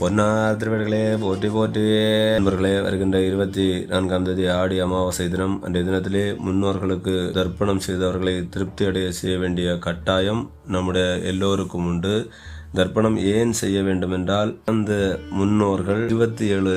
பொன்னார் திருவடிகளே போற்றி போற்றி. நண்பர்களே வருகின்ற இருபத்தி நான்காம் தேதி ஆடி அமாவாசை தினம். அன்றைய தினத்திலே முன்னோர்களுக்கு தர்ப்பணம் செய்தவர்களை திருப்தி அடைய செய்ய வேண்டிய கட்டாயம் நம்முடைய எல்லோருக்கும் உண்டு. தர்ப்பணம் ஏன் செய்ய வேண்டும் என்றால் அந்த முன்னோர்கள் இருபத்தி ஏழு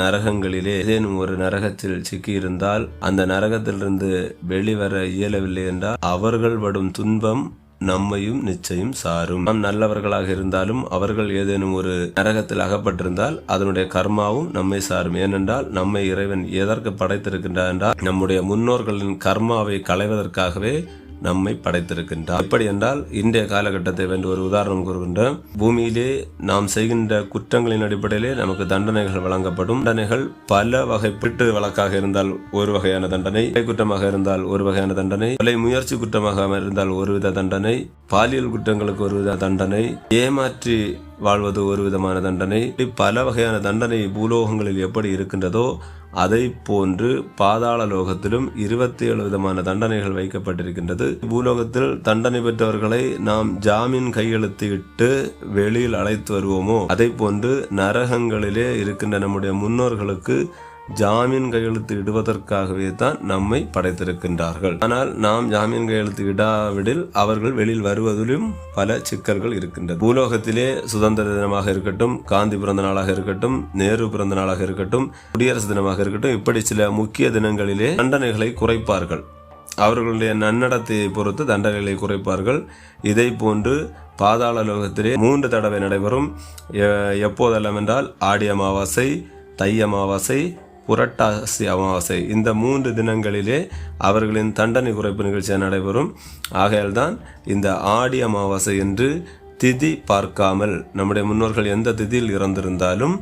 நரகங்களிலே ஏதேனும் ஒரு நரகத்தில் சிக்கியிருந்தால் அந்த நரகத்திலிருந்து வெளிவர இயலவில்லை என்றால் அவர்கள் படும் துன்பம் நம்மையும் நிச்சயம் சாரும். நாம் நல்லவர்களாக இருந்தாலும் அவர்கள் ஏதேனும் ஒரு நரகத்தில் அகப்பட்டிருந்தால் அதனுடைய கர்மாவும் நம்மை சாரும். ஏனென்றால் நம்மை இறைவன் எதற்கு படைத்திருக்கின்றார் என்றால் நம்முடைய முன்னோர்களின் கர்மாவை களைவதற்காகவே நம்மை படைத்திருக்கின்றார். எப்படி என்றால் இன்றைய காலகட்டத்தை வென்று ஒரு உதாரணம் கூறுகின்ற பூமியிலே நாம் செய்கின்ற குற்றங்களின் அடிப்படையிலே நமக்கு தண்டனைகள் வழங்கப்படும். தண்டனைகள் பல வகை பிட்டு வழக்காக இருந்தால் ஒரு வகையான தண்டனை கொலை குற்றமாக இருந்தால் ஒரு வகையான தண்டனை கொலை முயற்சி குற்றமாக இருந்தால் ஒருவித தண்டனை பாலியல் குற்றங்களுக்கு ஒரு வித தண்டனை ஏமாற்றி வாழ்வது ஒரு விதமான தண்டனை பல வகையான தண்டனை பூலோகங்களில் எப்படி இருக்கின்றதோ அதை போன்று பாதாள லோகத்திலும் இருபத்தி ஏழு விதமான தண்டனைகள் வைக்கப்பட்டிருக்கின்றது. பூலோகத்தில் தண்டனை பெற்றவர்களை நாம் ஜாமீன் கையெழுத்து இட்டு வெளியில் அழைத்து வருவோமோ அதை போன்று நரகங்களிலே இருக்கின்ற நம்முடைய முன்னோர்களுக்கு ஜாமீன் கையெழுத்து இடுவதற்காகவே தான் நம்மை படைத்திருக்கின்றார்கள். ஆனால் நாம் ஜாமீன் கையெழுத்து இடாவிடில் அவர்கள் வெளியில் வருவதிலும் பல சிக்கல்கள் இருக்கின்றது. பூலோகத்திலே சுதந்திர தினமாக இருக்கட்டும் காந்தி பிறந்த நாளாக இருக்கட்டும் நேரு பிறந்த நாளாக இருக்கட்டும் குடியரசு தினமாக இருக்கட்டும் இப்படி சில முக்கிய தினங்களிலே தண்டனைகளை குறைப்பார்கள். அவர்களுடைய நன்னடத்தையை பொறுத்து தண்டனைகளை குறைப்பார்கள். இதை போன்று பாதாள லோகத்திலே மூன்று தடவை நடைபெறும். எ- எப்போதெல்லாம் என்றால் ஆடி அமாவாசை தை அமாவாசை புரட்டாசி அமாவாசை இந்த மூன்று தினங்களிலே அவர்களின் தண்டனை குறைப்பு நிகழ்ச்சி நடைபெறும். ஆகையால்தான் இந்த ஆடி அமாவாசை என்று திதி பார்க்காமல் நம்முடைய முன்னோர்கள் எந்த திதியில் இறந்திருந்தாலும்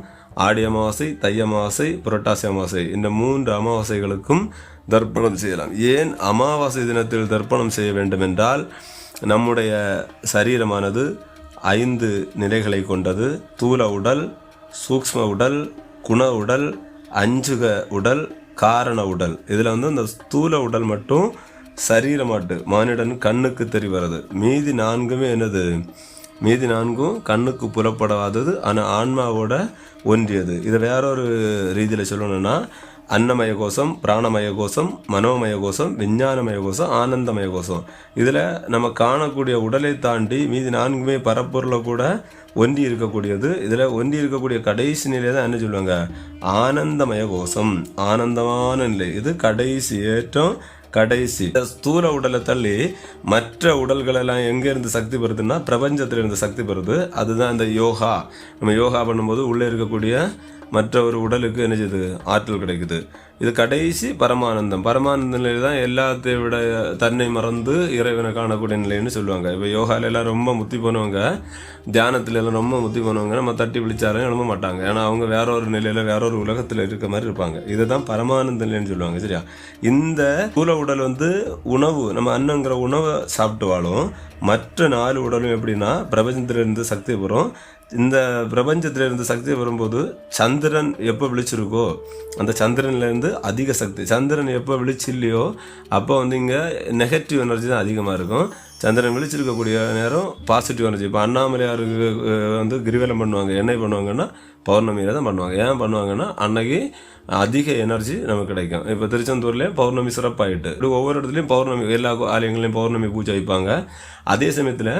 ஆடி அமாவாசை தை அமாவாசை புரட்டாசி அமாவாசை இந்த மூன்று அமாவாசைகளுக்கும் தர்ப்பணம் செய்யலாம். ஏன் அமாவாசை தினத்தில் தர்ப்பணம் செய்ய வேண்டும் என்றால் நம்முடைய சரீரமானது ஐந்து நிலைகளை கொண்டது. தூல உடல் சூக்ஷ்ம உடல் குண உடல் அஞ்சுக உடல் காரண உடல். இதில் வந்து இந்த ஸ்தூல உடல் மட்டும் சரீரமாட்டு. மானிடன் கண்ணுக்கு தெரிவது மீதி நான்குமே என்னது? மீதி நான்கும் கண்ணுக்கு புலப்படாதது ஆனால் ஆன்மாவோட ஒன்றியது. இதை வேறொரு ரீதியில் சொல்லணும்னா அன்னமய கோஷம் பிராணமய கோஷம் மனோமய கோஷம் விஞ்ஞானமய கோஷம் ஆனந்தமய கோஷம். இதில் நம்ம காணக்கூடிய உடலை தாண்டி மீதி நான்குமே பரப்பொருளை கூட ஒன்றி இருக்கக்கூடியது. இதில் ஒன்றி இருக்கக்கூடிய கடைசி நிலை தான் என்ன சொல்லுவாங்க? ஆனந்தமய கோஷம். ஆனந்தமான நிலை. இது கடைசி ஏற்றம் கடைசி. ஸ்தூல உடலை தள்ளி மற்ற உடல்கள் எல்லாம் இருந்து சக்தி பெறுதுன்னா பிரபஞ்சத்தில் இருந்து சக்தி பெறுது. அதுதான் இந்த யோகா. நம்ம யோகா பண்ணும்போது உள்ளே இருக்கக்கூடிய மற்ற ஒரு உடலுக்கு என்ன செய்யுது ஆற்றல் கிடைக்குது. இது கடைசி பரமானந்தம். பரமானந்த நிலையில் தான் எல்லாத்தை விட தன்னை மறந்து இறைவனை காணக்கூடிய நிலைன்னு சொல்லுவாங்க. இப்போ யோகால எல்லாம் ரொம்ப முத்தி போனவங்க தியானத்துல எல்லாம் ரொம்ப முத்தி போனவங்க நம்ம தட்டி பிடிச்சாலும் எழும்ப மாட்டாங்க. ஏன்னா அவங்க வேற ஒரு நிலையில் வேற ஒரு உலகத்தில் இருக்க மாதிரி இருப்பாங்க. இதுதான் பரமானந்த நிலைன்னு சொல்லுவாங்க சரியா? இந்த கூல உடல் வந்து உணவு நம்ம அன்னங்கிற உணவை சாப்பிட்டு வாழும் மற்ற நாலு உடலும் எப்படின்னா பிரபஞ்சத்திலிருந்து சக்தி பெறும். இந்த பிரபஞ்சத்திலிருந்து சக்தி வரும்போது சந்திரன் எப்போ விழிச்சிருக்கோ அந்த சந்திரன்லேருந்து அதிக சக்தி. சந்திரன் எப்போ விழிச்சில்லையோ அப்போ வந்து இங்கே நெகட்டிவ் எனர்ஜி தான் அதிகமாக இருக்கும். சந்திரன் விழிச்சிருக்கக்கூடிய நேரம் பாசிட்டிவ் எனர்ஜி இப்போ அண்ணாமலையாருக்கு வந்து கிரிவலம் பண்ணுவாங்க. என்ன பண்ணுவாங்கன்னா பௌர்ணமியில் தான் பண்ணுவாங்க. ஏன் பண்ணுவாங்கன்னா அன்னைக்கு அதிக எனர்ஜி நமக்கு கிடைக்கும். இப்போ திருச்செந்தூர்லேயே பௌர்ணமி சிறப்பாகிட்டு ஒவ்வொரு இடத்துலையும் பௌர்ணமி எல்லா ஆலயங்களையும் பௌர்ணமி பூஜை வைப்பாங்க. அதே சமயத்தில்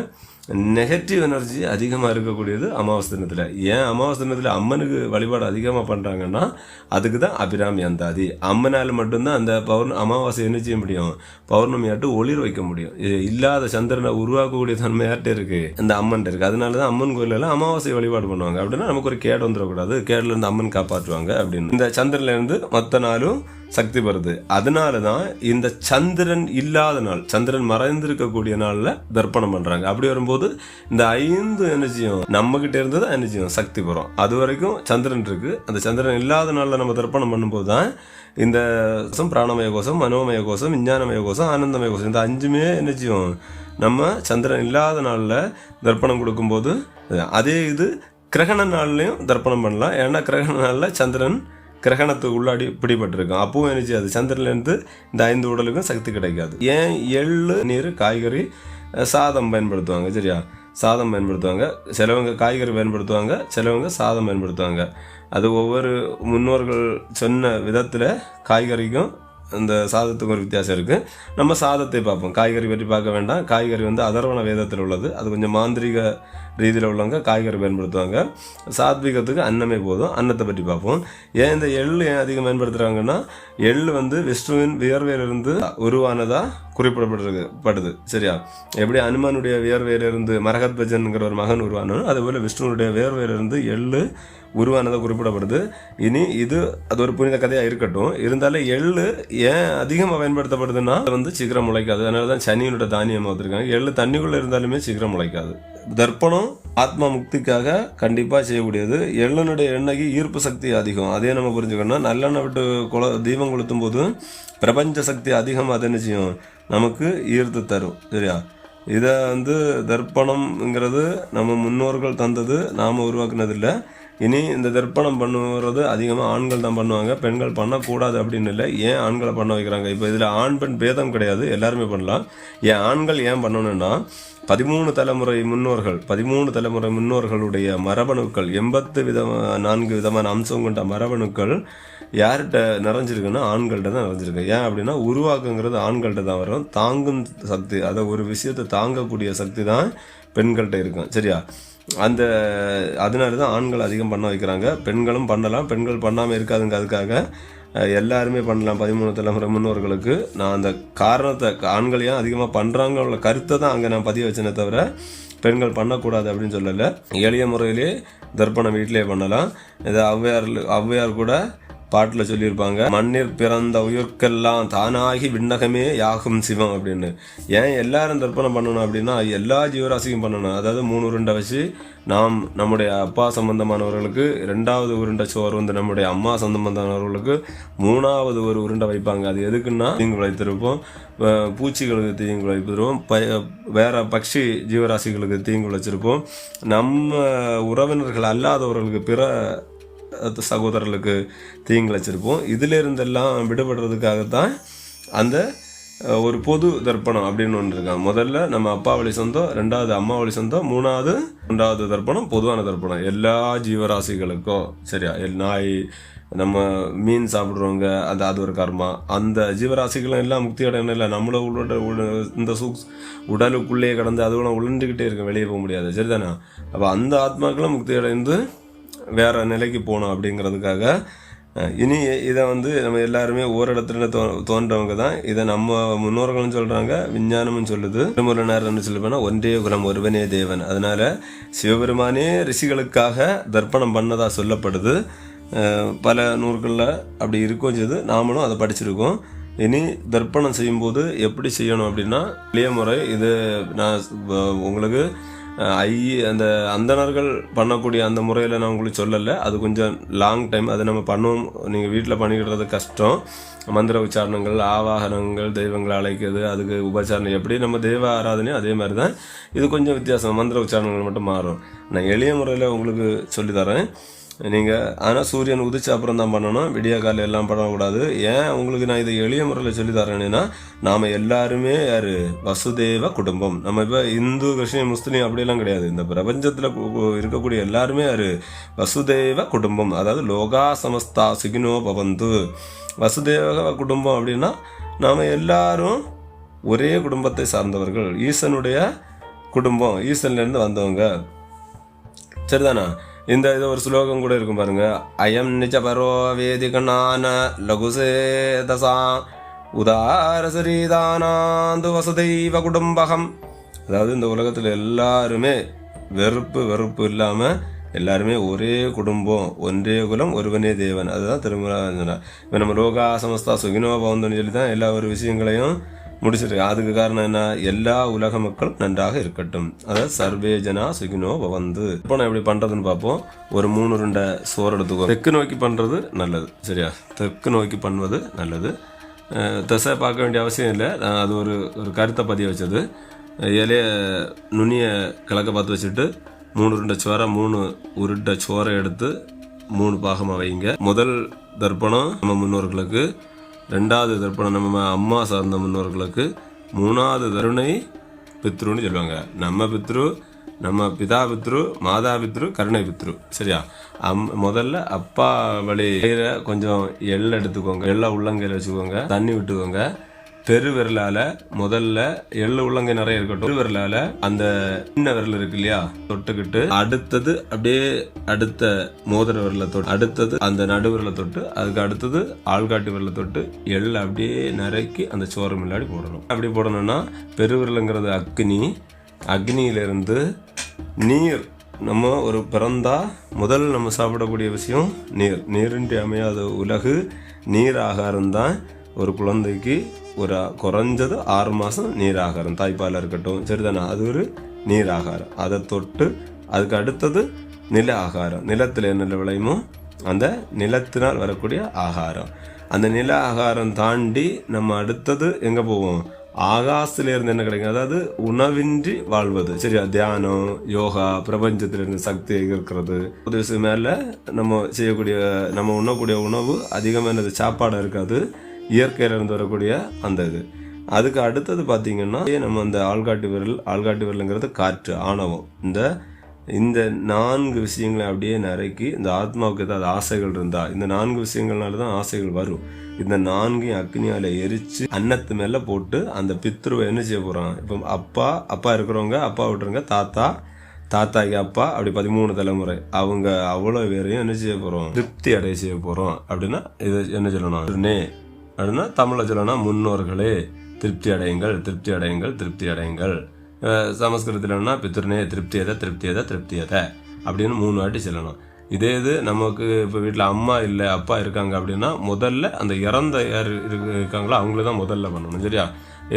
நெகட்டிவ் எனர்ஜி அதிகமாக இருக்கக்கூடியது அமாவாசை தினத்தில். ஏன் அமாவாசை தினத்தில் அம்மனுக்கு வழிபாடு அதிகமாக பண்ணுறாங்கன்னா அதுக்கு தான் அபிராமி அந்தாதி. அம்மனால் மட்டும்தான் அந்த பௌர்ண அமாவாசை என்ன செய்ய முடியும்? பௌர்ணமியாட்டு ஒளிர் வைக்க முடியும். இது இல்லாத சந்திரனை உருவாக்கக்கூடிய தன்மையாட்டு இருக்குது இந்த அம்மன் இருக்குது அதனால தான் அம்மன் கோயிலெல்லாம் அமாவாசை வழிபாடு பண்ணுவாங்க. அப்படின்னா நமக்கு ஒரு கேடு வந்துடக்கூடாது. கேடில் இருந்து அம்மன் காப்பாற்றுவாங்க அப்படின்னு. இந்த சந்திரன்லேருந்து மொத்த நாளும் சக்தி வருது. அதனால தான் இந்த சந்திரன் இல்லாத நாள் சந்திரன் மறைந்திருக்கக்கூடிய நாளில் தர்ப்பணம் பண்ணுறாங்க அப்படி வரும்போது இந்த ஐந்து எனர்ஜியும் நம்மகிட்ட இருந்து தான் எனர்ஜியும் சக்தி வரும். அது வரைக்கும் சந்திரன் இருக்குது அந்த சந்திரன் இல்லாத நாளில் நம்ம தர்ப்பணம் பண்ணும்போது தான் இந்த கோஷம் பிராணமய கோஷம் மனோமய கோஷம் விஞ்ஞானமய கோஷம் ஆனந்தமய கோஷம் இந்த அஞ்சுமே எனர்ஜியும் நம்ம சந்திரன் இல்லாத நாளில் தர்ப்பணம் கொடுக்கும்போது அதே இது கிரகண நாள்லையும் தர்ப்பணம் பண்ணலாம். ஏன்னா கிரகண நாளில் சந்திரன் கிரகணத்துக்கு உள்ளாடி பிடிபட்டிருக்கும். அப்பவும் எனர்ஜி அது சந்திரன்லேருந்து இந்த ஐந்து உடலுக்கும் சக்தி கிடைக்காது. ஏன்? எள்ளு நீர் காய்கறி சாதம் பயன்படுத்துவாங்க சரியா? சாதம் பயன்படுத்துவாங்க. சிலவங்க காய்கறி பயன்படுத்துவாங்க சிலவங்க சாதம் பயன்படுத்துவாங்க. அது ஒவ்வொரு முன்னோர்கள் சொன்ன விதத்தில் காய்கறிக்கும் அந்த சாதத்துக்கு ஒரு வித்தியாசம் இருக்குது நம்ம சாதத்தை பார்ப்போம். காய்கறி பற்றி பார்க்க வேண்டாம். காய்கறி வந்து அதர்வண வேதத்தில் உள்ளது. அது கொஞ்சம் மாந்திரிக ரீதியில் உள்ளவங்க காய்கறி பயன்படுத்துவாங்க. சாத்விகத்துக்கு அன்னமே போதும். அன்னத்தை பற்றி பார்ப்போம். ஏன் இந்த எள் ஏன் அதிகம் பயன்படுத்துகிறாங்கன்னா எள்ளு வந்து விஷ்ணுவின் வியர்வையிலிருந்து உருவானதாக குறிப்பிடப்படுறது படுது சரியா? எப்படி அனுமனுடைய வியர்வையிலிருந்து மரகத் பஜன்ங்கிற ஒரு மகன் உருவானோ அதேபோல் விஷ்ணுனுடைய வியர்வையிலிருந்து எள்ளு உருவானதாக குறிப்பிடப்படுது. இனி இது அது ஒரு புனித கதையாக இருக்கட்டும். இருந்தாலும் எள்ளு ஏன் அதிகமாக பயன்படுத்தப்படுதுன்னா அது வந்து சீக்கிரம் முளைக்காது. அதனால தான் சனியனோட தானியம் வந்திருக்காங்க எள்ளு தண்ணிக்குள்ளே இருந்தாலுமே சீக்கிரம் முளைக்காது. தர்ப்பணம் ஆத்மா முக்திக்காக கண்டிப்பாக செய்யக்கூடியது. எள்ளனுடைய எண்ணெய்க்கு ஈர்ப்பு சக்தி அதிகம். அதே நம்ம புரிஞ்சுக்கணும். நல்லெண்ணெய் விட்டு குல தீபம் கொளுத்தும் போது பிரபஞ்ச சக்தி அதிகமாக அது என்ன செய்யும்? நமக்கு ஈர்த்து தரும். சரியா? இதை வந்து தர்ப்பணம்ங்கிறது நம்ம முன்னோர்கள் தந்தது நாம் உருவாக்குனதில்லை. இனி இந்த தர்ப்பணம் பண்ணுறது அதிகமாக ஆண்கள் தான் பண்ணுவாங்க. பெண்கள் பண்ணக்கூடாது அப்படின்னு இல்லை. ஏன் ஆண்களை பண்ண வைக்கிறாங்க? இப்போ இதில் ஆண் பெண் பேதம் கிடையாது. எல்லாருமே பண்ணலாம். ஏன் ஆண்கள் ஏன் பண்ணணும்னா பதிமூணு தலைமுறை முன்னோர்கள் பதிமூணு தலைமுறை முன்னோர்களுடைய மரபணுக்கள் எண்பத்து விதமான நான்கு விதமான அம்சம் கொண்ட மரபணுக்கள் யார்கிட்ட நிறைஞ்சிருக்குன்னா ஆண்கள்கிட்ட தான் நிறைஞ்சிருக்கு. ஏன் அப்படின்னா உருவாக்குங்கிறது ஆண்கள்கிட்ட தான் வரும். தாங்கும் சக்தி அதை ஒரு விஷயத்தை தாங்கக்கூடிய சக்தி தான் பெண்கள்கிட்ட இருக்கும். சரியா? அந்த அதனால தான் ஆண்கள் அதிகம் பண்ண வைக்கிறாங்க. பெண்களும் பண்ணலாம். பெண்கள் பண்ணாமல் இருக்காதுங்க அதுக்காக. எல்லாருமே பண்ணலாம். பதிமூணு தலைமுறை முன்னோர்களுக்கு. நான் அந்த காரணத்தை ஆண்கள் ஏன் அதிகமாக பண்ணுறாங்க உள்ள கருத்தை தான் அங்கே நான் பதிய வச்சேனே தவிர பெண்கள் பண்ணக்கூடாது அப்படின்னு சொல்லலை. எளிய முறையிலே தர்ப்பணம் வீட்டிலே பண்ணலாம். இது ஔவையார் ஔவையார் கூட பாட்டில் சொல்லியிருப்பாங்க மண்ணில் பிறந்த உயிர்க்கெல்லாம் தானாகி விண்ணகமே யாகும் சிவம் அப்படின்னு. ஏன் எல்லாரும் தர்ப்பணம் பண்ணணும் அப்படின்னா எல்லா ஜீவராசிக்கும் பண்ணணும். அதாவது மூணு உருண்டை வச்சு நாம் நம்முடைய அப்பா சம்பந்தமானவர்களுக்கு ரெண்டாவது உருண்டை சோறு வந்து நம்முடைய அம்மா சம்பந்தமானவர்களுக்கு மூணாவது ஒரு உருண்டை வைப்பாங்க. அது எதுக்குன்னா தீங்கு விளைத்திருப்போம் பூச்சிகளுக்கு தீங்கு விளைத்திருப்போம் ப வேற பக்ஷி ஜீவராசிகளுக்கு தீங்கு விளைச்சிருப்போம் நம்ம உறவினர்கள் அல்லாதவர்களுக்கு பிற சகோதரர்களுக்கு தீங்கிழைச்சிருப்போம் இதில் இருந்தெல்லாம் விடுபடுறதுக்காகத்தான் அந்த ஒரு பொது தர்ப்பணம் அப்படின்னு ஒன்று இருக்காங்க முதல்ல நம்ம அப்பா வழி சொந்தம் ரெண்டாவது அம்மா வழி சொந்தம் மூணாவது ரெண்டாவது தர்ப்பணம் பொதுவான தர்ப்பணம். எல்லா ஜீவராசிகளுக்கும் சரியா எல் நாய் நம்ம மீன் சாப்பிட்றவங்க அந்த அது ஒரு கர்மா. அந்த ஜீவராசிகளும் எல்லாம் முக்தி அடையணும் இல்லை. நம்மள உள்ள உள்ள- இந்த சூக்ஸ் உடலுக்குள்ளேயே கடந்து அதுவும் உழண்டுக்கிட்டே இருக்க வெளியே போக முடியாது. சரிதானே? அப்போ அந்த ஆத்மாக்களும் முக்தி அடைந்து வேறு நிலைக்கு போகணும் அப்படிங்கிறதுக்காக இனி இதை வந்து நம்ம எல்லாருமே ஓரிடத்துல தோ தோன்றவங்க தான். இதை நம்ம முன்னோர்களும் சொல்கிறாங்க விஞ்ஞானமும் சொல்லுது. திருமுருகனார் என்ன சொல்லுவேன்னா ஒன்றே குலம் ஒருவனே தேவன். அதனால் சிவபெருமானே ரிஷிகளுக்காக தர்ப்பணம் பண்ணதாக சொல்லப்படுது. பல நூல்களில் அப்படி இருக்கும் செய்து நாமளும் அதை படிச்சிருக்கோம். இனி தர்ப்பணம் செய்யும்போது எப்படி செய்யணும் அப்படின்னா இளைய முறை இது நான் உங்களுக்கு ஐ அந்த அந்தணர்கள் பண்ணக்கூடிய அந்த முறையில் நான் உங்களுக்கு சொல்லலை. அது கொஞ்சம் லாங் டைம் அதை நம்ம பண்ணுவோம். நீங்கள் வீட்டில் பண்ணிக்கிடுறது கஷ்டம். மந்திர உச்சாரணங்கள் ஆவாகனங்கள் தெய்வங்களை அழைக்கிறது அதுக்கு உபச்சாரணம். எப்படி நம்ம தெய்வ ஆராதனையும் அதே மாதிரி தான் இது கொஞ்சம் வித்தியாசம். மந்திர உச்சாரணங்கள் மட்டும் மாறும். நான் எளிய முறையில் உங்களுக்கு சொல்லித்தரேன் நீங்கள் ஆனால் சூரியன் உதிச்ச அப்புறம் தான் பண்ணணும். விடிய காலையில் எல்லாம் பண்ணக்கூடாது. ஏன்? உங்களுக்கு நான் இதை எளிய முறையில் சொல்லி தரேன்னா நாம் எல்லாருமே யார்? வசுதேவ குடும்பம். நம்ம இப்போ இந்து கிறிஸ்டின் முஸ்லீம் அப்படியெல்லாம் கிடையாது. இந்த பிரபஞ்சத்தில் இருக்கக்கூடிய எல்லாருமே யார்? வசுதேவ குடும்பம். அதாவது லோகா சமஸ்தா சுகினோ பவந்து. வசுதேவ குடும்பம் அப்படின்னா நாம் எல்லாரும் ஒரே குடும்பத்தை சார்ந்தவர்கள். ஈசனுடைய குடும்பம். ஈசன்லேருந்து வந்தவங்க. சரிதானா? இந்த இது ஒரு ஸ்லோகம் கூட இருக்கும் பாருங்க. அயம் நிஜ பரோ வேதிகனான லகுசேதசா உதார குடும்பகம். அதாவது இந்த உலகத்தில் எல்லாருமே வெறுப்பு வெறுப்பு இல்லாமல் எல்லாருமே ஒரே குடும்பம் ஒன்றே குலம் ஒருவனே தேவன். அதுதான் திருமலா இப்போ நம்ம லோகா சமஸ்தா சுகினோ பவந்தோன்னு சொல்லி தான் எல்லா ஒரு விஷயங்களையும் முடிச்சிருக்கு. அதுக்கு காரணம் என்ன? எல்லா உலக மக்களும் நன்றாக இருக்கட்டும். அதாவது சர்வேஜனா சுகினோ பவந்து. இப்போ நான் எப்படி பண்ணுறதுன்னு பார்ப்போம். ஒரு மூணு ரெண்டை சோறு எடுத்துக்கோ. தெற்கு நோக்கி பண்ணுறது நல்லது. சரியா? தெற்கு நோக்கி பண்ணுவது நல்லது. திசை பார்க்க வேண்டிய அவசியம் இல்லை. அது ஒரு ஒரு கருத்தை பதிய வச்சது. இலைய நுனிய கிழக்க பார்த்து வச்சுட்டு மூணு உருண்டை சோறை மூணு உருண்டை சோறை எடுத்து மூணு பாகமாக வைங்க. முதல் தர்ப்பணம் நம்ம முன்னோர்களுக்கு. ரெண்டாவது தர்ப்பணம் நம்ம அம்மா சார்ந்த முன்னோர்களுக்கு மூணாவது தருணை பித்ருன்னு சொல்லுவாங்க. நம்ம பித்ரு நம்ம பிதா பித்ரு மாதா பித்ரு கருணை பித்ரு. சரியா? அம் முதல்ல அப்பா வழி கொஞ்சம் எள் எடுத்துக்கோங்க. எள்ள உள்ளங்கையில் வச்சுக்கோங்க. தண்ணி விட்டுக்கோங்க. பெரு விரலால முதல்ல எள்ளு உள்ளங்கை நிறைய இருக்கட்டும். பெரு விரலால அந்த சின்ன விரல் இருக்கு இல்லையா? தொட்டுக்கிட்டு அடுத்தது அப்படியே அடுத்த மோதிர விரலை தொட்டு அடுத்தது அந்த நடு விரலை தொட்டு அதுக்கு அடுத்தது ஆள்காட்டு விரலை தொட்டு எள்ள அப்படியே நிறைக்கி அந்த சோறு முன்னாடி போடணும். அப்படி போடணும்னா பெருவிரலுங்கிறது அக்னி. அக்னியிலிருந்து நீர். நம்ம ஒரு பிறந்தா முதல் நம்ம சாப்பிடக்கூடிய விஷயம் நீர். நீரின்றி அமையாத உலகு. நீர் ஆகாரம் தான் ஒரு குழந்தைக்கு ஒரு குறைஞ்சது ஆறு மாதம் நீர் ஆகாரம் தாய்ப்பால் இருக்கட்டும் சரிதானே அது ஒரு நீர் ஆகாரம் அதை தொட்டு அதுக்கு அடுத்தது நில ஆகாரம். நிலத்தில் என்ன விளையுமோ அந்த நிலத்தினால் வரக்கூடிய ஆகாரம். அந்த நில ஆகாரம் தாண்டி நம்ம அடுத்தது எங்கே போவோம்? ஆகாசத்துல இருந்து என்ன கிடைக்கும்? அதாவது உணவின்றி வாழ்வது. சரியா? தியானம் யோகா பிரபஞ்சத்திலிருந்து சக்தி இருக்கிறது ஒரு வயசு மேல நம்ம செய்யக்கூடிய நம்ம உண்ணக்கூடிய உணவு அதிகமானது சாப்பாடு இருக்காது. இயற்கையிலிருந்து வரக்கூடிய அந்த இது. அதுக்கு அடுத்தது பார்த்தீங்கன்னா நம்ம அந்த ஆள்காட்டு விரல் ஆள்காட்டு விரலுங்கிறது காற்று ஆணவம். இந்த இந்த நான்கு விஷயங்களை அப்படியே நறுக்கி இந்த ஆத்மாவுக்கு ஏதாவது ஆசைகள் இருந்தா இந்த நான்கு விஷயங்கள்னால தான் ஆசைகள் வரும். இந்த நான்கையும் அக்னியால எரிச்சு அன்னத்து மேலே போட்டு அந்த பித்ருவை என்ன செய்ய போகிறான் இப்போ அப்பா அப்பா இருக்கிறவங்க அப்பா விட்டுருங்க தாத்தா தாத்தாக்கு அப்பா அப்படி பதிமூணு தலைமுறை. அவங்க அவ்வளோ பேரையும் என்ன செய்ய போகிறோம் திருப்தி அடைய செய்ய போகிறோம் அப்படின்னா இது என்ன சொல்லணும்? நே அப்படின்னா தமிழில் சொல்லணும் முன்னோர்களே திருப்தி அடையுங்கள் திருப்தி அடையுங்கள் திருப்தி அடையுங்கள். சமஸ்கிருதத்தில்னா பித்திருனே திருப்தி எதை திருப்தி திருப்தியதை திருப்தி எதை அப்படின்னு மூணு வாட்டி சொல்லணும். இதே இது நமக்கு இப்போ வீட்டில் அம்மா இல்லை அப்பா இருக்காங்க அப்படின்னா முதல்ல அந்த இறந்த யார் இருக்காங்களோ அவங்கள தான் முதல்ல பண்ணணும் சரியா?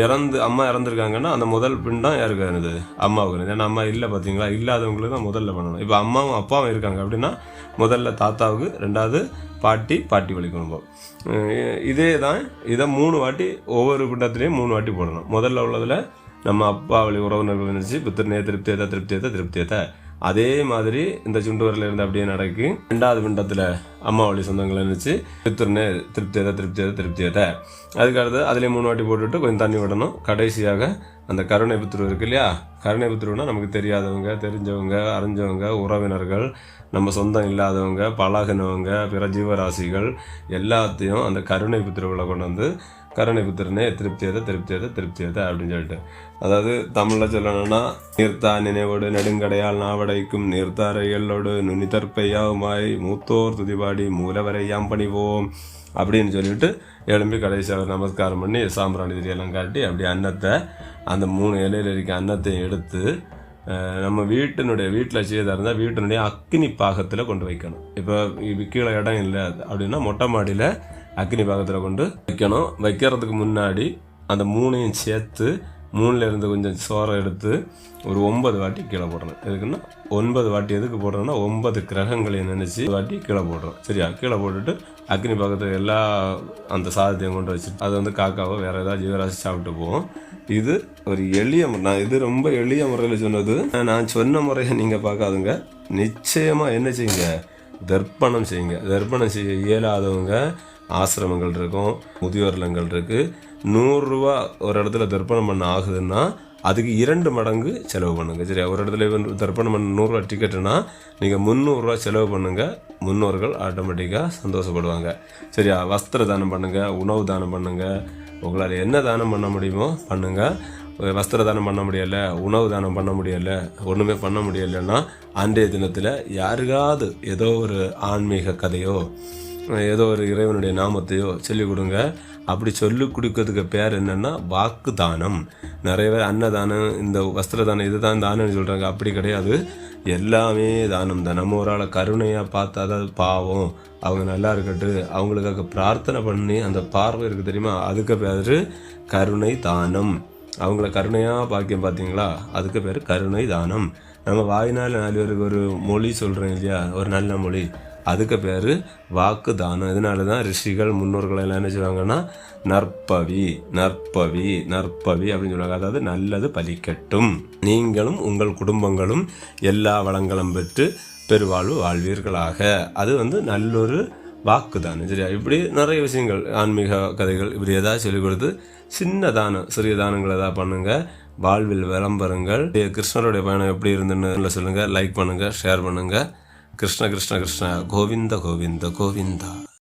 இறந்து அம்மா இறந்துருக்காங்கன்னா அந்த முதல் பிண்டம் யாருக்கு இருந்தது அம்மாவுக்கு ஏன்னா அம்மா இல்லை பார்த்தீங்களா இல்லாதவங்களுக்கு தான் முதல்ல பண்ணணும். இப்போ அம்மாவும் அப்பாவும் இருக்காங்க அப்படின்னா முதல்ல தாத்தாவுக்கு ரெண்டாவது பாட்டி பாட்டி வழி குடும்பம். அஹ் இதே தான் இதை மூணு வாட்டி ஒவ்வொரு குண்டத்துலேயும் மூணு வாட்டி போடணும். முதல்ல உள்ளதில் நம்ம அப்பா வழி உறவினர்கள் நினச்சி பித்திரனே திருப்தியத்தை திருப்தியத்தை திருப்தியத்தை அதே மாதிரி இந்த சுண்டுவரில் இருந்து அப்படியே நடக்கு. ரெண்டாவது பிண்டத்தில் அம்மா வழி சொந்தங்களை நினச்சி பித்திரனே திருப்தியத்தை திருப்தியத்தை திருப்தியத்தை அதுக்கு அடுத்து அதுலேயே மூணு வாட்டி போட்டுவிட்டு கொஞ்சம் தண்ணி விடணும். கடைசியாக அந்த கருணை பித்ரு இருக்கு இல்லையா? கருணை பித்ருன்னா நமக்கு தெரியாதவங்க தெரிஞ்சவங்க அறிஞ்சவங்க உறவினர்கள் நம்ம சொந்தம் இல்லாதவங்க பழகினவங்க பிற ஜீவராசிகள் எல்லாத்தையும் அந்த கருணை புத்திரவில் கொண்டு வந்து கருணை புத்திரனே திருப்தியத திருப்தியத திருப்தியத அப்படின்னு சொல்லிட்டு. அதாவது தமிழில் சொல்லணும்னா நீர்த்தா நினைவோடு நெடுங்கடையால் நாவடைக்கும் நீர்த்தாரைகளோடு நுனிதற்பையாவுமாய் மூத்தோர் துதிபாடி மூலவரையாம் பணிவோம் அப்படின்னு சொல்லிட்டு எழும்பி கடைசியாக நமஸ்காரம் பண்ணி சாம்பிராணி திரியெல்லாம் காட்டி அப்படி அன்னத்தை அந்த மூணு இலையில இருக்க அன்னத்தையும் எடுத்து நம்ம வீட்டினுடைய வீட்டில் செய்யறதா இருந்தால் வீட்டினுடைய அக்னி பாகத்தில் கொண்டு வைக்கணும். இப்போ கீழே இடம் இல்லை அப்படின்னா மொட்டை மாடியில் அக்னி பாகத்தில் கொண்டு வைக்கணும். வைக்கிறதுக்கு முன்னாடி அந்த மூணையும் சேர்த்து மூணில் இருந்து கொஞ்சம் சோறை எடுத்து ஒரு ஒன்பது வாட்டி கீழே போடணும். எதுக்குன்னா ஒன்பது வாட்டி எதுக்கு போடுறோம்னா ஒன்பது கிரகங்களையும் நினச்சி வாட்டி கீழே போடுறோம். சரியா? கீழே போட்டுட்டு அக்னி பக்கத்தில் எல்லா அந்த சாதத்தையும் கொண்டு வச்சுட்டு அது வந்து காக்காவோ வேறு ஏதாவது ஜீவராசி சாப்பிட்டு போவோம். இது ஒரு எளிய முறை நான் இது ரொம்ப எளிய முறையில் சொன்னது. நான் சொன்ன முறையை நீங்கள் பார்க்காதுங்க. நிச்சயமாக என்ன செய்யுங்க? தர்ப்பணம் செய்யுங்க. தர்ப்பணம் செய்ய இயலாதவங்க ஆசிரமங்கள் இருக்கும் முதியோர் இல்லங்கள் இருக்குது நூறுரூவா ஒரு இடத்துல தர்ப்பணம் பண்ண ஆகுதுன்னா அதுக்கு இரண்டு மடங்கு செலவு பண்ணுங்கள் சரியா? ஒரு இடத்துல தர்ப்பணம் பண்ண நூறுரூவா டிக்கெட்டுனா நீங்கள் முந்நூறுரூவா செலவு பண்ணுங்கள் முன்னோர்கள் ஆட்டோமேட்டிக்காக சந்தோஷப்படுவாங்க. சரியா? வஸ்திர தானம் பண்ணுங்கள் உணவு தானம் பண்ணுங்கள் உங்களால் என்ன தானம் பண்ண முடியுமோ பண்ணுங்கள் வஸ்திர தானம் பண்ண முடியலை உணவு தானம் பண்ண முடியல ஒன்றுமே பண்ண முடியலைன்னா அன்றைய தினத்தில் யாருக்காவது ஏதோ ஒரு ஆன்மீக கதையோ ஏதோ ஒரு இறைவனுடைய நாமத்தையோ சொல்லிக் கொடுங்க. அப்படி சொல்லி கொடுக்கறதுக்கு பேர் என்னன்னா வாக்கு தானம் நிறைய பேர் அன்னதானம் இந்த வஸ்திர தானம் இதுதான் தானம்னு சொல்கிறாங்க அப்படி கிடையாது. எல்லாமே தானம் தான். நம்ம ஒரு ஆளை கருணையாக பார்த்தா தான் பாவம். அவங்க நல்லா இருக்கட்டு அவங்களுக்காக பிரார்த்தனை பண்ணி அந்த பார்வை இருக்குது தெரியுமா? அதுக்கு பேர் கருணை தானம். அவங்கள கருணையாக பாக்கியம் பார்த்தீங்களா? அதுக்கு பேர் கருணை தானம். நம்ம வாயினால் நாலு பேருக்கு ஒரு மொழி சொல்கிறோம் இல்லையா? ஒரு நல்ல மொழி. அதுக்கு பேர் வாக்கு தானம் இதனால தான் ரிஷிகள் முன்னோர்கள் எல்லாம் என்ன செய்வாங்கன்னா நற்பவி நற்பவி நற்பவி அப்படின்னு சொல்லுவாங்க. அதாவது நல்லது பலிக்கட்டும். நீங்களும் உங்கள் குடும்பங்களும் எல்லா வளங்களும் பெற்று பெருவாழ்வு வாழ்வீர்களாக. அது வந்து நல்லொரு வாக்கு தானம் சரியா? இப்படி நிறைய விஷயங்கள் ஆன்மீக கதைகள் இப்படி ஏதாவது சொல்லிக் கொடுத்து சின்ன தானம் சிறிய தானங்கள் ஏதாவது பண்ணுங்கள் வாழ்வில் விளம்பரங்கள். கிருஷ்ணருடைய பயணம் எப்படி இருந்துன்னு சொல்லுங்கள் லைக் பண்ணுங்கள் ஷேர் பண்ணுங்கள் കൃഷ്ണ കൃഷ്ണ കൃഷ്ണ ഗോവിന്ദ ഗോവിന്ദ ഗോവിന്ദ